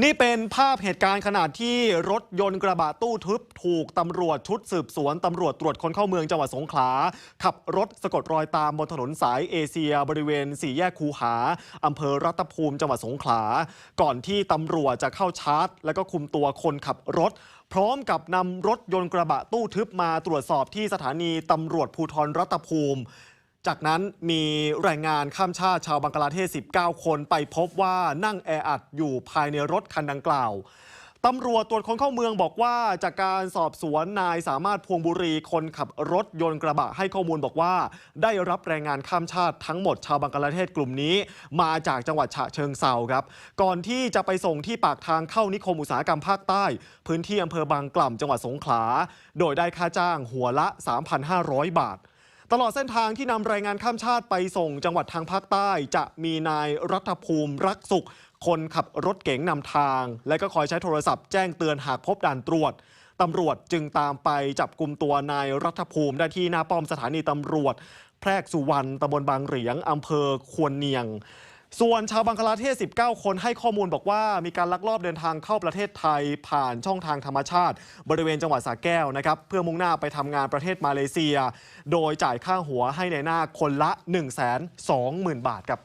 นี่เป็นภาพเหตุการณ์ขณะที่รถยนต์กระบะตู้ทึบ ถูกตำรวจชุดสืบสวนตำรวจตรวจคนเข้าเมืองจังหวัดสงขลา ขับรถสะกดรอยตามบนถนนสายเอเชีย บริเวณสี่แยกคูหาอำเภอรัตภูมิจังหวัดสงขลา ก่อนที่ตำรวจจะเข้าชาร์จ และก็คุมตัวคนขับรถ พร้อมกับนำรถยนต์กระบะตู้ทึบมาตรวจสอบที่สถานีตำรวจภูธรรัตภูมิ จากนั้นมีแรงงานข้ามชาติชาวบังกลาเทศ 19 คนไปพบว่านั่งแออัดอยู่ภายในรถคันดังกล่าวตำรวจตรวจคนเข้าเมืองบอกว่าจากการสอบสวนนายสามารถพวงบุรีคนขับรถยนต์กระบะให้ข้อมูลบอกว่า ได้รับแรงงานข้ามชาติทั้งหมดชาวบังกลาเทศกลุ่มนี้ มาจากจังหวัดฉะเชิงเซาครับ ก่อนที่จะไปส่งที่ปากทางเข้านิคมอุตสาหกรรมภาคใต้ พื้นที่อำเภอบางกล่ำจังหวัดสงขลา โดยได้ค่าจ้างหัวละ 3,500 บาท ตลอดเส้นทางที่นำแรงงานข้ามชาติไปส่งจังหวัดทางภาคใต้ จะมีนายรัฐภูมิรักสุข คนขับรถเก๋งนำทาง และก็คอยใช้โทรศัพท์แจ้งเตือนหากพบด่านตรวจตำรวจจึงตามไปจับกลุ่มตัวนายรัฐภูมิได้ที่หน้าป้อมสถานีตำรวจ แพรกสุวรรณตำบลบางเหรียงอำเภอควนเนียง ส่วนชาวบังคลาเทศ 19 คนให้ข้อมูลบอกว่ามีการลักลอบเดินทางเข้าประเทศไทยผ่านช่องทางธรรมชาติ บริเวณจังหวัดสระแก้วนะครับ เพื่อมุ่งหน้าไปทำงานประเทศมาเลเซีย โดยจ่ายค่าหัวให้ในหน้าคนละ 1 2 0 0 0 0 บาทครับ